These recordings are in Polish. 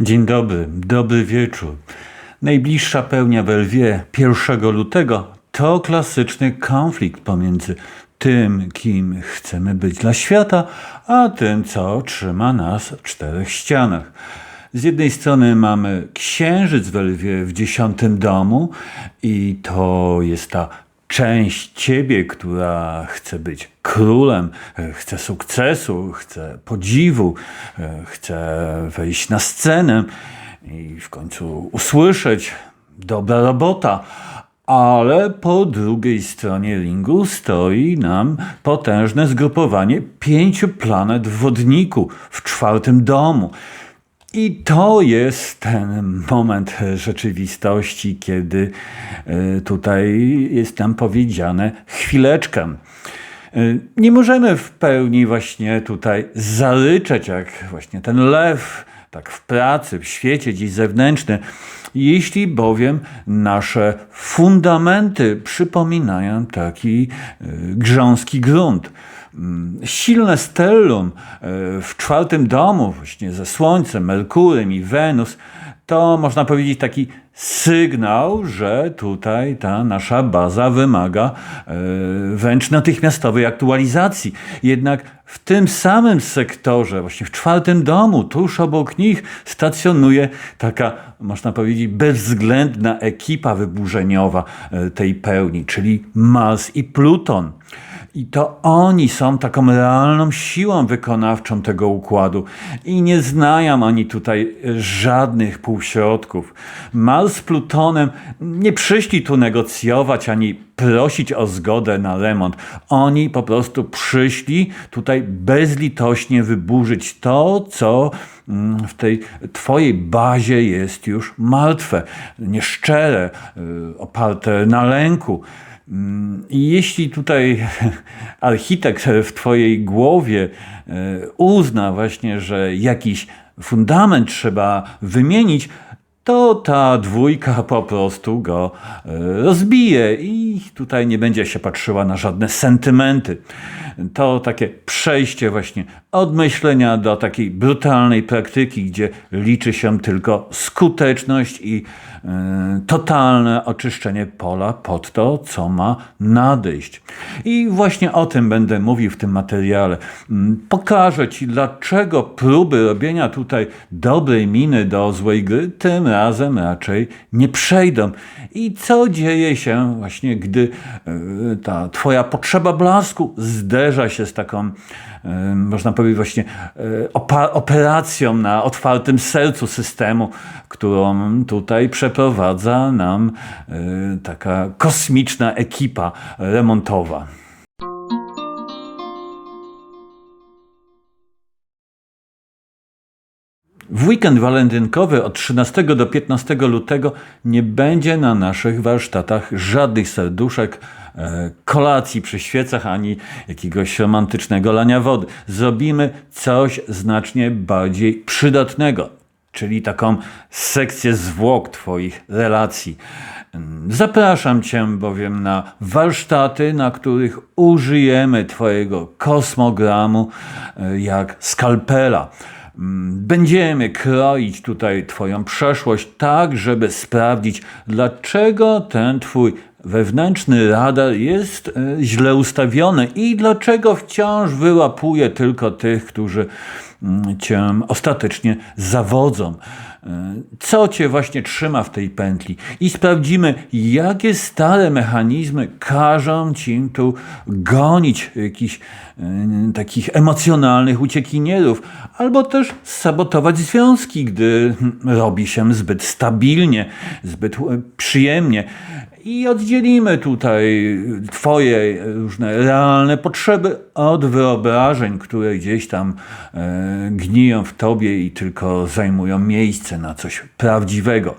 Dzień dobry, dobry wieczór. Najbliższa pełnia w Lwie 1 lutego to klasyczny konflikt pomiędzy tym, kim chcemy być dla świata, a tym, co trzyma nas w czterech ścianach. Z jednej strony mamy księżyc w Lwie w dziesiątym domu i to jest ta część ciebie, która chce być królem, e, chce sukcesu, chce podziwu, e, chce wejść na scenę i w końcu usłyszeć dobra robota. Ale po drugiej stronie ringu stoi nam potężne zgrupowanie pięciu planet w wodniku w czwartym domu. I to jest ten moment rzeczywistości, kiedy e, tutaj jest nam powiedziane chwileczkę. E, Nie możemy w pełni właśnie tutaj zaryczeć, jak właśnie ten lew, tak w pracy, w świecie gdzieś zewnętrznym, jeśli bowiem nasze fundamenty przypominają taki e, grząski grunt. Mm, Silne stellum e, w czwartym domu, właśnie ze Słońcem, Merkurem i Wenus, to można powiedzieć taki sygnał, że tutaj ta nasza baza wymaga e, wręcz natychmiastowej aktualizacji. Jednak w tym samym sektorze, właśnie w czwartym domu, tuż obok nich stacjonuje taka, można powiedzieć, bezwzględna ekipa wyburzeniowa e, tej pełni, czyli Mars i Pluton. I to oni są taką realną siłą wykonawczą tego układu. I nie znają oni tutaj żadnych półśrodków. Mars z Plutonem nie przyszli tu negocjować ani prosić o zgodę na remont. Oni po prostu przyszli tutaj bezlitośnie wyburzyć to, co mm, w tej twojej bazie jest już martwe, nieszczere, y, oparte na lęku. Jeśli tutaj architekt w Twojej głowie e, uzna właśnie, że jakiś fundament trzeba wymienić, to ta dwójka po prostu go e, rozbije i tutaj nie będzie się patrzyła na żadne sentymenty. To takie przejście właśnie od myślenia do takiej brutalnej praktyki, gdzie liczy się tylko skuteczność i totalne oczyszczenie pola pod to, co ma nadejść. I właśnie o tym będę mówił w tym materiale. Mm, Pokażę Ci, dlaczego próby robienia tutaj dobrej miny do złej gry tym razem raczej nie przejdą. I co dzieje się właśnie, gdy e, ta Twoja potrzeba blasku zderza się z taką, e, można powiedzieć, właśnie e, operacją na otwartym sercu systemu, którą tutaj przeprowadza nam e, taka kosmiczna ekipa remontowa. W weekend walentynkowy od 13 do 15 lutego nie będzie na naszych warsztatach żadnych serduszek, kolacji przy świecach ani jakiegoś romantycznego lania wody. Zrobimy coś znacznie bardziej przydatnego, czyli taką sekcję zwłok Twoich relacji. Zapraszam Cię bowiem na warsztaty, na których użyjemy Twojego kosmogramu e, jak skalpela. Będziemy kroić tutaj Twoją przeszłość tak, żeby sprawdzić, dlaczego ten Twój wewnętrzny radar jest e, źle ustawiony i dlaczego wciąż wyłapuje tylko tych, którzy mm, Cię ostatecznie zawodzą. E, Co Cię właśnie trzyma w tej pętli i sprawdzimy, jakie stare mechanizmy każą Ci tu gonić jakichś e, takich emocjonalnych uciekinierów, albo też sabotować związki, gdy robi się zbyt stabilnie, zbyt e, przyjemnie. I oddzielimy tutaj Twoje różne realne potrzeby od wyobrażeń, które gdzieś tam e, gniją w Tobie i tylko zajmują miejsce na coś prawdziwego.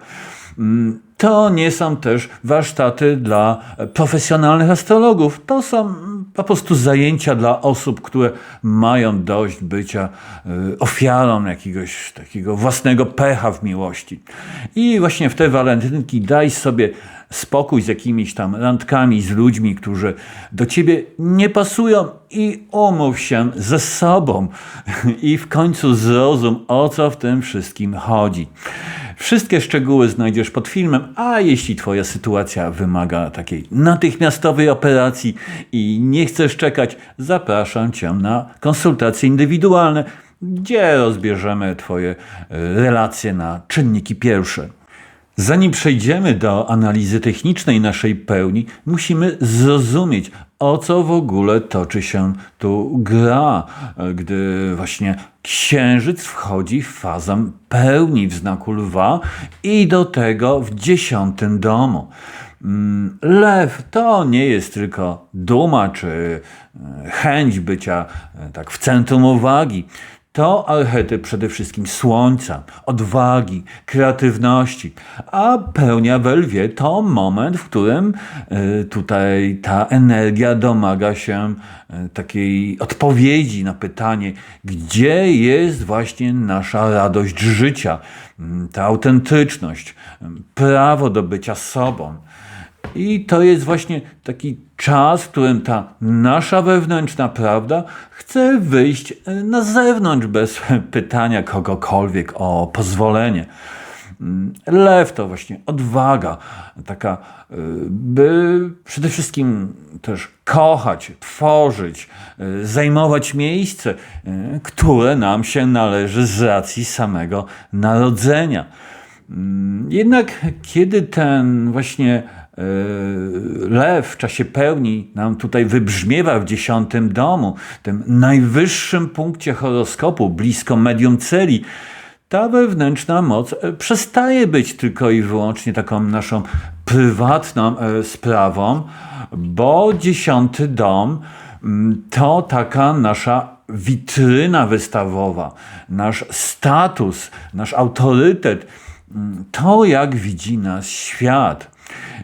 Mm, To nie są też warsztaty dla profesjonalnych astrologów. To są po prostu zajęcia dla osób, które mają dość bycia e, ofiarą jakiegoś takiego własnego pecha w miłości. I właśnie w te walentynki daj sobie spokój z jakimiś tam randkami z ludźmi, którzy do ciebie nie pasują i umów się ze sobą i w końcu zrozum, o co w tym wszystkim chodzi. Wszystkie szczegóły znajdziesz pod filmem, a jeśli Twoja sytuacja wymaga takiej natychmiastowej operacji i nie chcesz czekać, zapraszam Cię na konsultacje indywidualne, gdzie rozbierzemy Twoje relacje na czynniki pierwsze. Zanim przejdziemy do analizy technicznej naszej pełni, musimy zrozumieć, o co w ogóle toczy się tu gra, gdy właśnie księżyc wchodzi w fazę pełni w znaku lwa i do tego w dziesiątym domu. Mm, lew to nie jest tylko duma czy e, chęć bycia e, tak w centrum uwagi. To archetyp przede wszystkim słońca, odwagi, kreatywności, a pełnia we lwie to moment, w którym y, tutaj ta energia domaga się y, takiej odpowiedzi na pytanie, gdzie jest właśnie nasza radość życia, ta autentyczność, prawo do bycia sobą. I to jest właśnie taki czas, w którym ta nasza wewnętrzna prawda chce wyjść e, na zewnątrz bez pytania kogokolwiek o pozwolenie. Mm, lew to właśnie odwaga, taka, e, by przede wszystkim też kochać, tworzyć, e, zajmować miejsce, które nam się należy z racji samego narodzenia. Mm, jednak kiedy ten właśnie lew w czasie pełni nam tutaj wybrzmiewa w dziesiątym domu, tym najwyższym punkcie horoskopu, blisko medium celi, ta wewnętrzna moc e, przestaje być tylko i wyłącznie taką naszą prywatną e, sprawą, bo dziesiąty dom to taka nasza witryna wystawowa, nasz status, nasz autorytet to, jak widzi nas świat.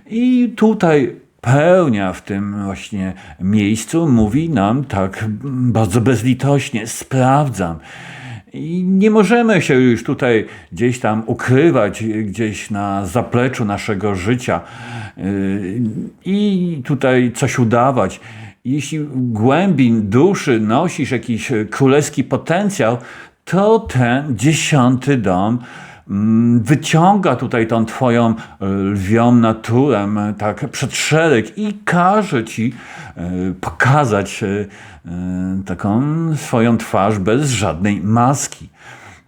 I tutaj pełnia w tym właśnie miejscu mówi nam tak bardzo bezlitośnie: sprawdzam. I nie możemy się już tutaj gdzieś tam ukrywać, gdzieś na zapleczu naszego życia yy, i tutaj coś udawać. Jeśli głębi duszy nosisz jakiś królewski potencjał, to ten dziesiąty dom wyciąga tutaj tą twoją e, lwią naturę tak przed szereg i każe ci e, pokazać e, taką swoją twarz bez żadnej maski.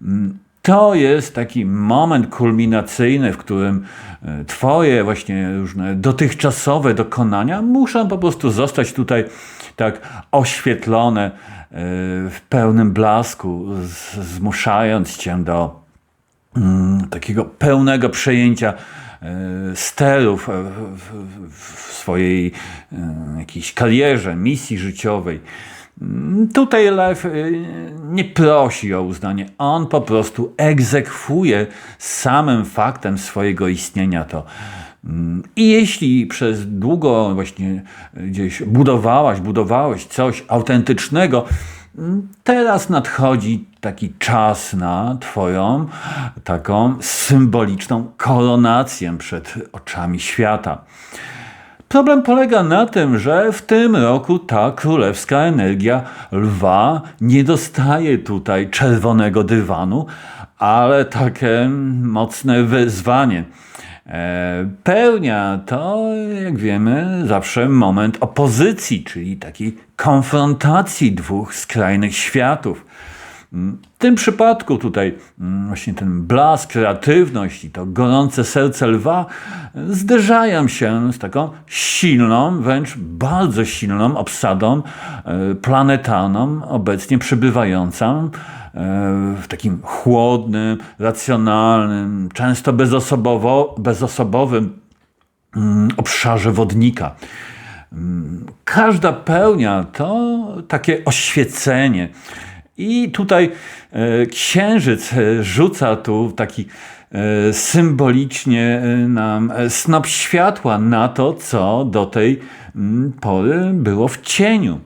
Mm, to jest taki moment kulminacyjny, w którym Twoje właśnie różne dotychczasowe dokonania muszą po prostu zostać tutaj tak oświetlone w pełnym blasku, zmuszając Cię do Mm, takiego pełnego przejęcia e, sterów e, w swojej e, jakiejś karierze, misji życiowej. Mm, tutaj Lew nie prosi o uznanie, on po prostu egzekwuje samym faktem swojego istnienia to. Mm, I jeśli przez długo właśnie gdzieś budowałaś, budowałeś coś autentycznego, Teraz nadchodzi taki czas na Twoją taką symboliczną koronację przed oczami świata. Problem polega na tym, że w tym roku ta królewska energia lwa nie dostaje tutaj czerwonego dywanu, ale takie mocne wyzwanie. E, pełnia to, jak wiemy, zawsze moment opozycji, czyli takiej konfrontacji dwóch skrajnych światów. W tym przypadku tutaj mm, właśnie ten blask, kreatywność i to gorące serce lwa zderzają się z taką silną, wręcz bardzo silną obsadą e, planetarną, obecnie przybywającą w takim chłodnym, racjonalnym, często bezosobowo, bezosobowym mm, obszarze wodnika. Mm, każda pełnia to takie oświecenie. I tutaj e, księżyc e, rzuca tu taki e, symbolicznie nam snop światła na to, co do tej mm, pory było w cieniu.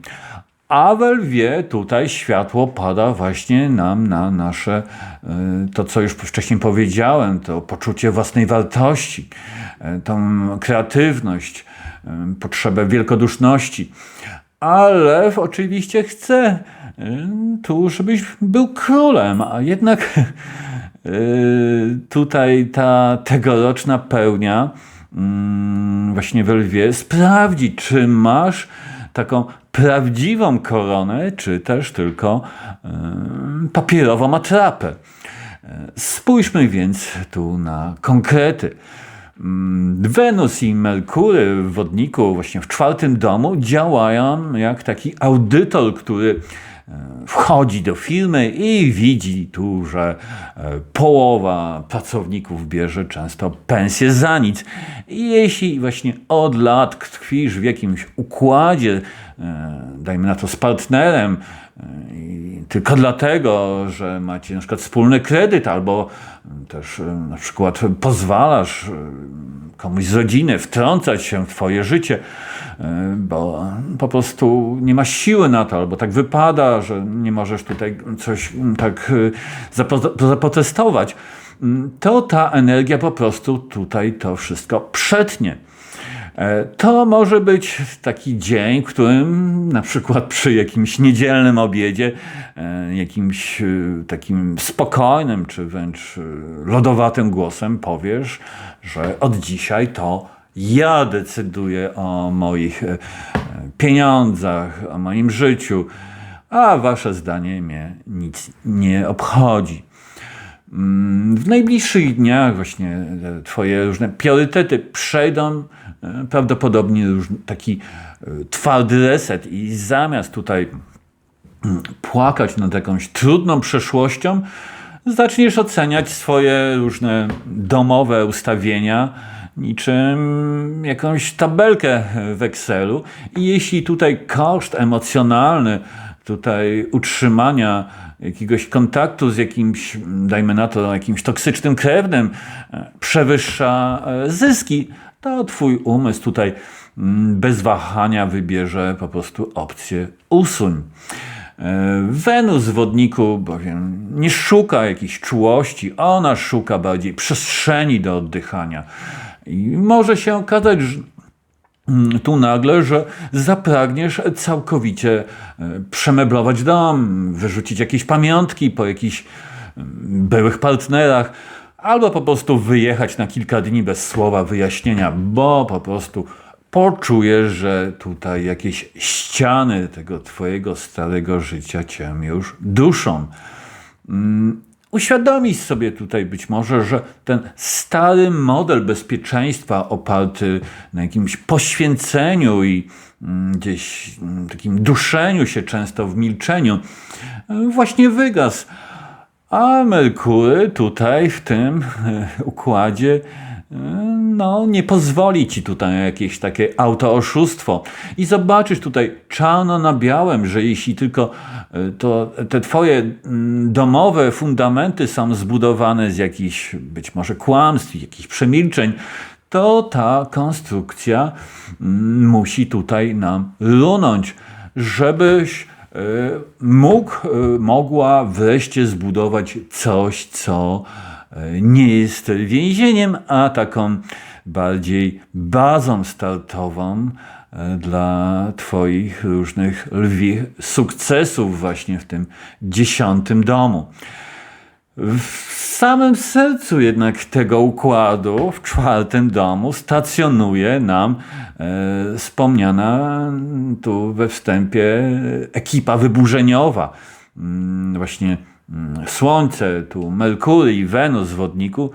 A we lwie tutaj światło pada właśnie nam na nasze, to co już wcześniej powiedziałem, to poczucie własnej wartości, tą kreatywność, potrzebę wielkoduszności. A lew oczywiście chce tu, żebyś był królem, a jednak tutaj ta tegoroczna pełnia mm, właśnie we lwie sprawdzi, czy masz taką prawdziwą koronę, czy też tylko papierową atrapę. Spójrzmy więc tu na konkrety. Mm, Wenus i Merkury w wodniku, właśnie w czwartym domu, działają jak taki audytor, który wchodzi do firmy i widzi tu, że e, połowa pracowników bierze często pensję za nic. Jeśli właśnie od lat tkwisz w jakimś układzie, e, dajmy na to z partnerem, e, tylko dlatego, że macie na przykład wspólny kredyt, albo też na przykład pozwalasz komuś z rodziny wtrącać się w twoje życie, bo po prostu nie masz siły na to, albo tak wypada, że nie możesz tutaj coś tak e, zaprotestować, mm, to ta energia po prostu tutaj to wszystko przetnie. E, to może być taki dzień, w którym na przykład przy jakimś niedzielnym obiedzie, jakimś takim spokojnym, czy wręcz lodowatym głosem powiesz, że od dzisiaj to ja decyduję o moich e, pieniądzach, o moim życiu, a wasze zdanie mnie nic nie obchodzi. Mm, w najbliższych dniach właśnie e, twoje różne priorytety przejdą e, prawdopodobnie taki twardy reset i zamiast tutaj mm, płakać nad jakąś trudną przeszłością, zaczniesz oceniać swoje różne domowe ustawienia niczym jakąś tabelkę w Excelu i jeśli tutaj koszt emocjonalny tutaj utrzymania jakiegoś kontaktu z jakimś, dajmy na to, jakimś toksycznym krewnym przewyższa e, zyski, to twój umysł tutaj mm, bez wahania wybierze po prostu opcję usuń. E, Wenus w wodniku bowiem nie szuka jakiejś czułości, ona szuka bardziej przestrzeni do oddychania. I może się okazać, że mm, tu nagle, że zapragniesz całkowicie e, przemeblować dom, wyrzucić jakieś pamiątki po jakichś mm, byłych partnerach, albo po prostu wyjechać na kilka dni bez słowa wyjaśnienia, bo po prostu poczujesz, że tutaj jakieś ściany tego twojego starego życia cię już duszą. Uświadomić sobie tutaj być może, że ten stary model bezpieczeństwa oparty na jakimś poświęceniu i mm, gdzieś mm, takim duszeniu się często w milczeniu właśnie wygasł. A Merkury tutaj w tym układzie no, nie pozwoli ci tutaj na jakieś takie autooszustwo. I zobaczysz tutaj czarno na białym, że jeśli tylko e, to, te twoje mm, domowe fundamenty są zbudowane z jakichś być może kłamstw, jakichś przemilczeń, to ta konstrukcja mm, musi tutaj nam runąć, żebyś e, mógł, e, mogła wreszcie zbudować coś, co nie jest więzieniem, a taką bardziej bazą startową e, dla Twoich różnych lwich sukcesów właśnie w tym dziesiątym domu. W samym sercu jednak tego układu, w czwartym domu, stacjonuje nam e, wspomniana tu we wstępie ekipa wyburzeniowa. Mm, właśnie Słońce, tu Merkury, Wenus w wodniku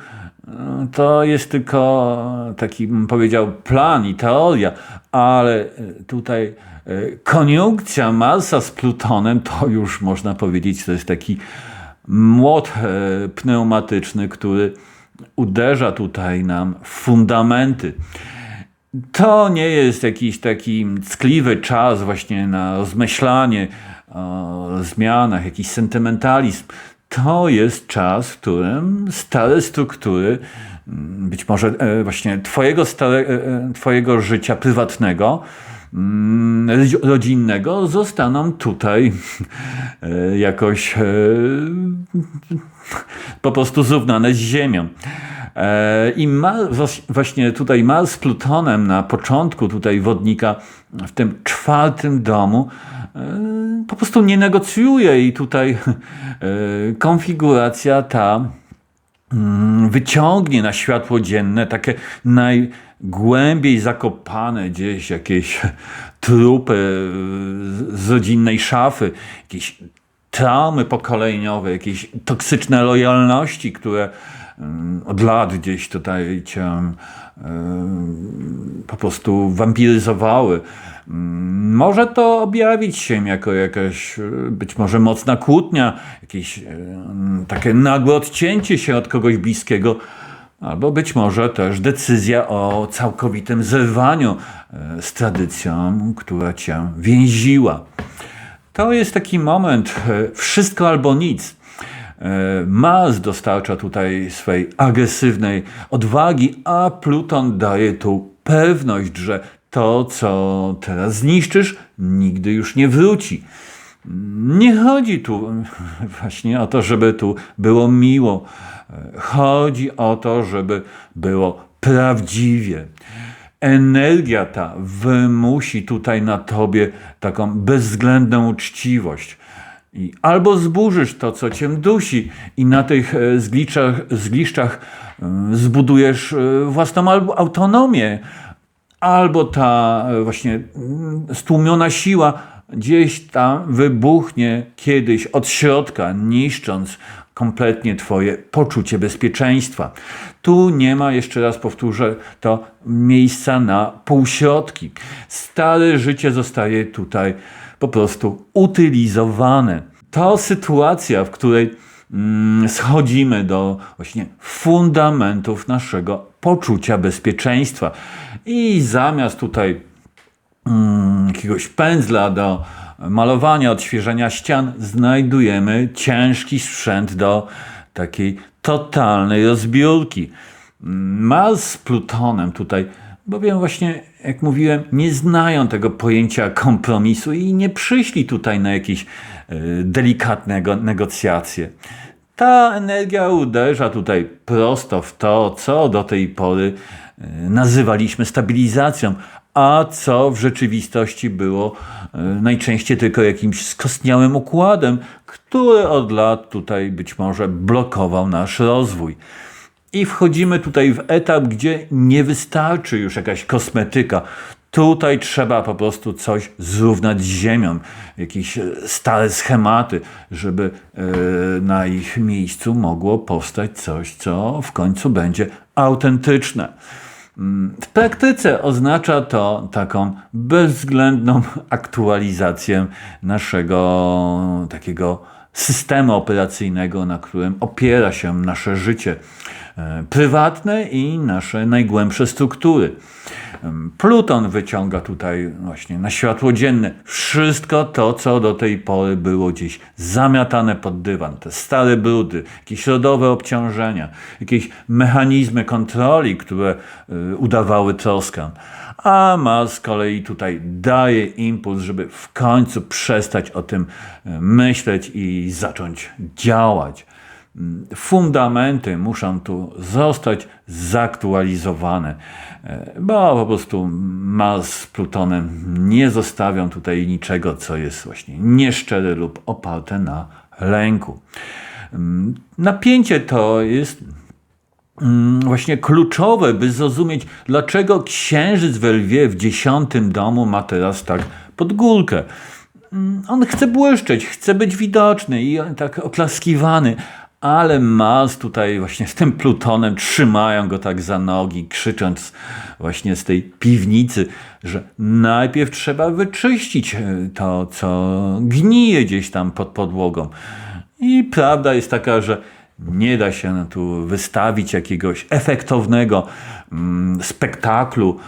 to jest tylko taki, bym powiedział, plan i teoria, ale tutaj e, koniunkcja Marsa z Plutonem to już można powiedzieć, to jest taki młot e, pneumatyczny, który uderza tutaj nam w fundamenty. To nie jest jakiś taki ckliwy czas właśnie na rozmyślanie o zmianach, jakiś sentymentalizm to jest czas, w którym stare struktury, mm, być może e, właśnie twojego, stare, e, e, twojego życia prywatnego, mm, rodzi- rodzinnego zostaną tutaj jakoś po prostu zrównane z ziemią. I właśnie tutaj Mars z Plutonem na początku tutaj wodnika w tym czwartym domu po prostu nie negocjuje i tutaj e, konfiguracja ta mm, wyciągnie na światło dzienne takie najgłębiej zakopane gdzieś jakieś trupy z z rodzinnej szafy, jakieś traumy pokoleniowe, jakieś toksyczne lojalności, które mm, od lat gdzieś tutaj cię po prostu wampiryzowały. Mm, Może to objawić się jako jakaś e, być może mocna kłótnia, jakieś em, takie nagłe odcięcie się od kogoś bliskiego, albo być może też decyzja o całkowitym zerwaniu e, z tradycją, która cię więziła. To jest taki moment, e, wszystko albo nic. E, Mars dostarcza tutaj swej agresywnej odwagi, a Pluton daje tu pewność, że to, co teraz zniszczysz, nigdy już nie wróci. Nie chodzi tu właśnie o to, żeby tu było miło. E, Chodzi o to, żeby było prawdziwie. Energia ta wymusi tutaj na tobie taką bezwzględną uczciwość. I albo zburzysz to, co cię dusi, i na tych e, zgliszczach, zgliszczach e, zbudujesz e, własną autonomię, albo ta właśnie mm, stłumiona siła gdzieś tam wybuchnie kiedyś od środka, niszcząc kompletnie Twoje poczucie bezpieczeństwa. Tu nie ma, jeszcze raz powtórzę, to miejsca na półśrodki. Stare życie zostaje tutaj po prostu utylizowane. To sytuacja, w której mm, schodzimy do właśnie fundamentów naszego poczucia bezpieczeństwa. I zamiast tutaj mm, jakiegoś pędzla do malowania, odświeżenia ścian, znajdujemy ciężki sprzęt do takiej totalnej rozbiórki. Mars z Plutonem tutaj, bowiem właśnie, jak mówiłem, nie znają tego pojęcia kompromisu i nie przyszli tutaj na jakieś y, delikatne go- negocjacje. Ta energia uderza tutaj prosto w to, co do tej pory y, nazywaliśmy stabilizacją, a co w rzeczywistości było y, najczęściej tylko jakimś skostniałym układem, który od lat tutaj być może blokował nasz rozwój. I wchodzimy tutaj w etap, gdzie nie wystarczy już jakaś kosmetyka. Tutaj trzeba po prostu coś zrównać z ziemią, jakieś e, stare schematy, żeby e, na ich miejscu mogło powstać coś, co w końcu będzie autentyczne. Mm, W praktyce oznacza to taką bezwzględną aktualizację naszego takiego systemu operacyjnego, na którym opiera się nasze życie prywatne i nasze najgłębsze struktury. Pluton wyciąga tutaj właśnie na światło dzienne wszystko to, co do tej pory było gdzieś zamiatane pod dywan. Te stare brudy, jakieś rodowe obciążenia, jakieś mechanizmy kontroli, które y, udawały troskę. A Mars z kolei tutaj daje impuls, żeby w końcu przestać o tym y, myśleć i zacząć działać fundamenty muszą tu zostać zaktualizowane, e, bo po prostu Mars z Plutonem nie zostawią tutaj niczego, co jest właśnie nieszczere lub oparte na lęku. Mm, Napięcie to jest mm, właśnie kluczowe, by zrozumieć, dlaczego księżyc we lwie w dziesiątym domu ma teraz tak pod górkę. Mm, On chce błyszczeć, chce być widoczny i tak oklaskiwany, ale Mars tutaj właśnie z tym Plutonem trzymają go tak za nogi, krzycząc właśnie z tej piwnicy, że najpierw trzeba wyczyścić e, to, co gnije gdzieś tam pod podłogą. I prawda jest taka, że nie da się tu wystawić jakiegoś efektownego mm, spektaklu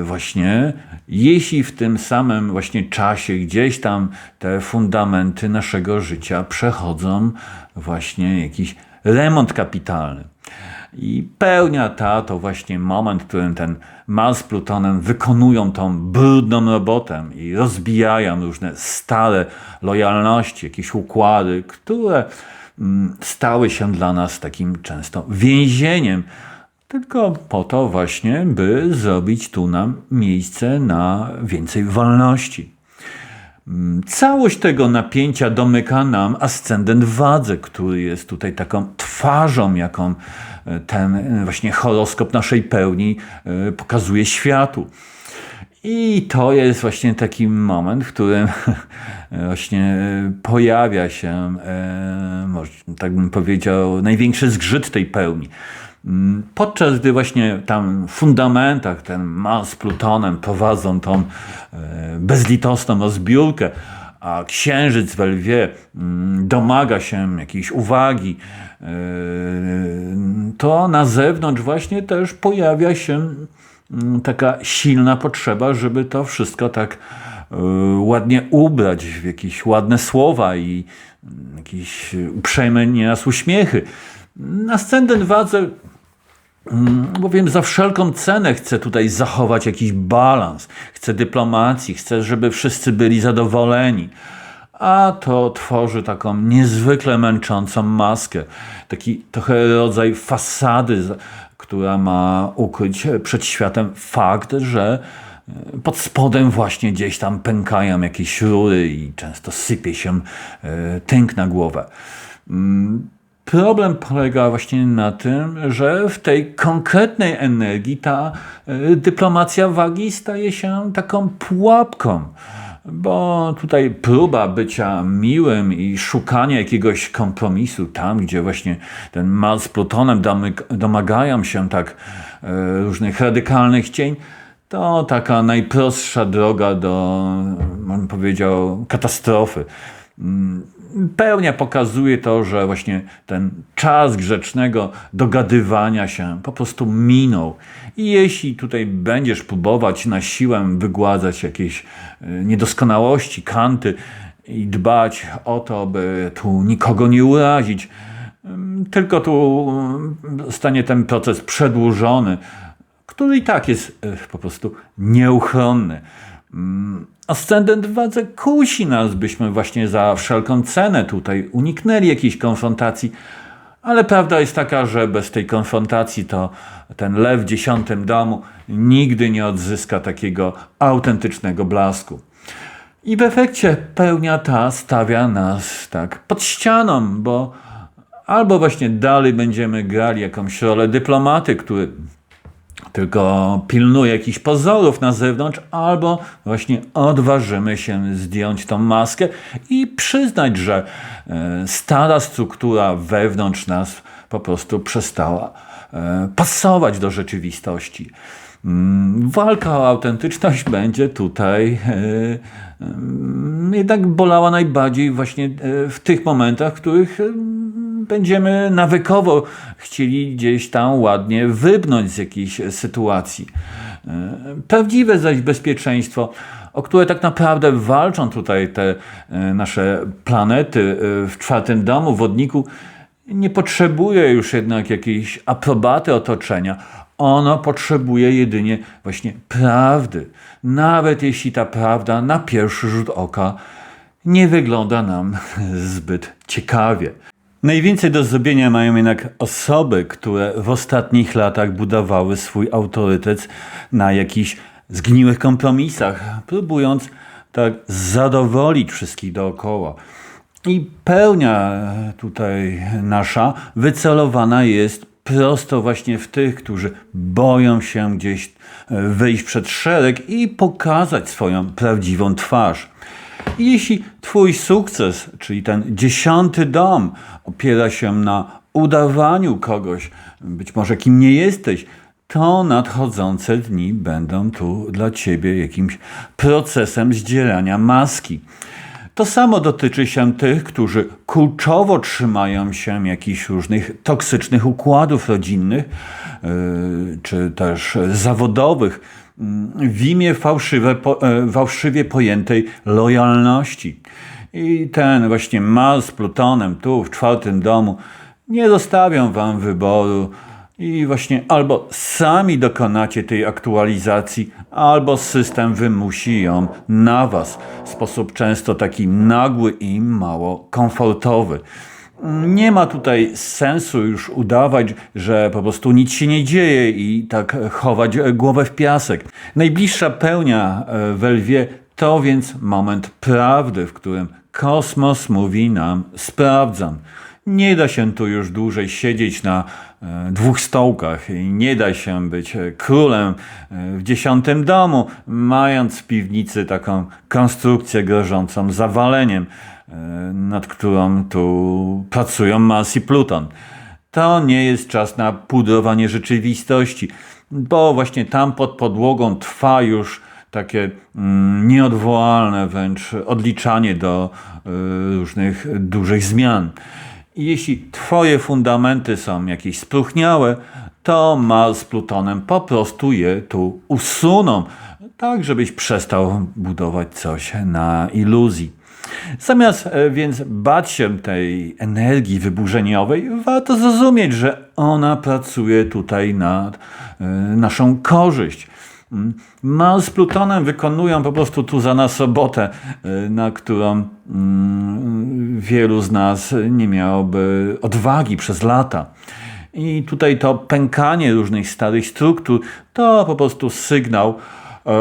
y, właśnie, jeśli w tym samym właśnie czasie gdzieś tam te fundamenty naszego życia przechodzą właśnie jakiś remont kapitalny. I pełnia ta to właśnie moment, w którym ten Mars z Plutonem wykonują tą brudną robotę i rozbijają różne stare lojalności, jakieś układy, które stały się dla nas takim często więzieniem, tylko po to właśnie, by zrobić tu nam miejsce na więcej wolności. Mm, Całość tego napięcia domyka nam ascendent wadze, który jest tutaj taką twarzą, jaką e, ten e, właśnie horoskop naszej pełni e, pokazuje światu. I to jest właśnie taki moment, w którym właśnie pojawia się, e, tak bym powiedział, największy zgrzyt tej pełni. Mm, Podczas gdy właśnie tam w fundamentach ten Mars z Plutonem prowadzą tą e, bezlitosną rozbiórkę, a księżyc we lwie mm, domaga się jakiejś uwagi, e, to na zewnątrz właśnie też pojawia się taka silna potrzeba, żeby to wszystko tak e, ładnie ubrać w jakieś ładne słowa i mm, jakieś uprzejme nieraz uśmiechy. Ascendent wadze Mm, Bowiem za wszelką cenę chcę tutaj zachować jakiś balans, chcę dyplomacji, chcę, żeby wszyscy byli zadowoleni. A to tworzy taką niezwykle męczącą maskę, taki trochę rodzaj fasady, która ma ukryć przed światem fakt, że e, pod spodem właśnie gdzieś tam pękają jakieś rury i często sypie się e, tynk na głowę. Mm, Problem polega właśnie na tym, że w tej konkretnej energii ta y, dyplomacja wagi staje się taką pułapką. Bo tutaj próba bycia miłym i szukania jakiegoś kompromisu tam, gdzie właśnie ten Mars z Plutonem domagają się tak y, różnych radykalnych cień, to taka najprostsza droga do, bym powiedział, katastrofy. Mm, Pełnia pokazuje to, że właśnie ten czas grzecznego dogadywania się po prostu minął. I jeśli tutaj będziesz próbować na siłę wygładzać jakieś y, niedoskonałości, kanty i dbać o to, by tu nikogo nie urazić, tylko tu ym, zostanie ten proces przedłużony, który i tak jest e, po prostu nieuchronny. Ascendent w wadze kusi nas, byśmy właśnie za wszelką cenę tutaj uniknęli jakiejś konfrontacji, ale prawda jest taka, że bez tej konfrontacji to ten lew w dziesiątym domu nigdy nie odzyska takiego autentycznego blasku. I w efekcie pełnia ta stawia nas tak pod ścianą, bo albo właśnie dalej będziemy grali jakąś rolę dyplomaty, który tylko pilnuje jakichś pozorów na zewnątrz, albo właśnie odważymy się zdjąć tą maskę i przyznać, że e, stara struktura wewnątrz nas po prostu przestała e, pasować do rzeczywistości. Mm, Walka o autentyczność będzie tutaj e, jednak bolała najbardziej właśnie w tych momentach, w których będziemy nawykowo chcieli gdzieś tam ładnie wybnąć z jakiejś sytuacji. E, Prawdziwe zaś bezpieczeństwo, o które tak naprawdę walczą tutaj te e, nasze planety e, w czwartym domu, wodniku, nie potrzebuje już jednak jakiejś aprobaty otoczenia. Ono potrzebuje jedynie właśnie prawdy. Nawet jeśli ta prawda na pierwszy rzut oka nie wygląda nam zbyt ciekawie. Najwięcej do zrobienia mają jednak osoby, które w ostatnich latach budowały swój autorytet na jakichś zgniłych kompromisach, próbując tak zadowolić wszystkich dookoła. I pełnia tutaj nasza wycelowana jest prosto właśnie w tych, którzy boją się gdzieś e, wyjść przed szereg i pokazać swoją prawdziwą twarz. I jeśli Twój sukces, czyli ten dziesiąty dom, opiera się na udawaniu kogoś, być może kim nie jesteś, to nadchodzące dni będą tu dla Ciebie jakimś procesem zdzierania maski. To samo dotyczy się tych, którzy kurczowo trzymają się jakichś różnych toksycznych układów rodzinnych yy, czy też zawodowych w imię fałszywe, po, e, fałszywie pojętej lojalności. I ten właśnie Mars z Plutonem tu w czwartym domu nie zostawią wam wyboru I właśnie albo sami dokonacie tej aktualizacji, albo system wymusi ją na Was w sposób często taki nagły i mało komfortowy. Nie ma tutaj sensu już udawać, że po prostu nic się nie dzieje i tak chować głowę w piasek. Najbliższa pełnia e, w Lwie to więc moment prawdy, w którym kosmos mówi nam sprawdzam. Nie da się tu już dłużej siedzieć na e, dwóch stołkach i nie da się być e, królem e, w dziesiątym domu, mając w piwnicy taką konstrukcję grożącą zawaleniem, nad którą tu pracują Mars i Pluton. To nie jest czas na pudrowanie rzeczywistości, bo właśnie tam pod podłogą trwa już takie mm, nieodwołalne wręcz odliczanie do y, różnych dużych zmian. Jeśli Twoje fundamenty są jakieś spróchniałe, to Mars z Plutonem po prostu je tu usuną, tak żebyś przestał budować coś na iluzji. Zamiast e, więc bać się tej energii wyburzeniowej, warto zrozumieć, że ona pracuje tutaj na e, naszą korzyść. Mm. Mars z Plutonem wykonują po prostu tu za nas robotę, y, na którą mm, wielu z nas nie miałoby odwagi przez lata. I tutaj to pękanie różnych starych struktur to po prostu sygnał,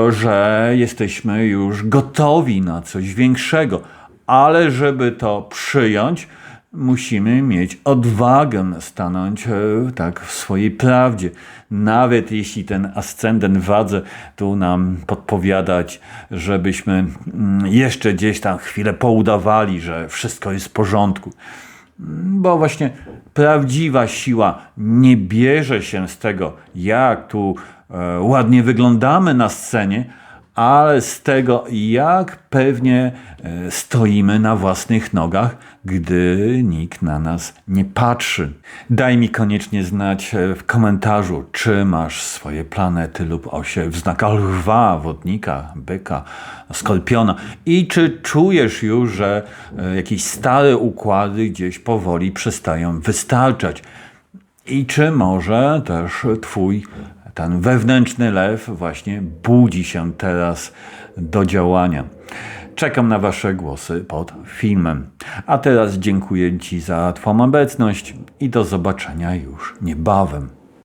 że jesteśmy już gotowi na coś większego. Ale żeby to przyjąć, musimy mieć odwagę stanąć e, tak w swojej prawdzie. Nawet jeśli ten ascendent wadze tu nam podpowiadać, żebyśmy mm, jeszcze gdzieś tam chwilę poudawali, że wszystko jest w porządku. Bo właśnie prawdziwa siła nie bierze się z tego, jak tu e, ładnie wyglądamy na scenie, ale z tego, jak pewnie e, stoimy na własnych nogach, gdy nikt na nas nie patrzy. Daj mi koniecznie znać e, w komentarzu, czy masz swoje planety lub osie w znakach lwa, wodnika, byka, skorpiona i czy czujesz już, że e, jakieś stare układy gdzieś powoli przestają wystarczać. I czy może też Twój ten wewnętrzny lew właśnie budzi się teraz do działania. Czekam na Wasze głosy pod filmem. A teraz dziękuję Ci za Twą obecność i do zobaczenia już niebawem.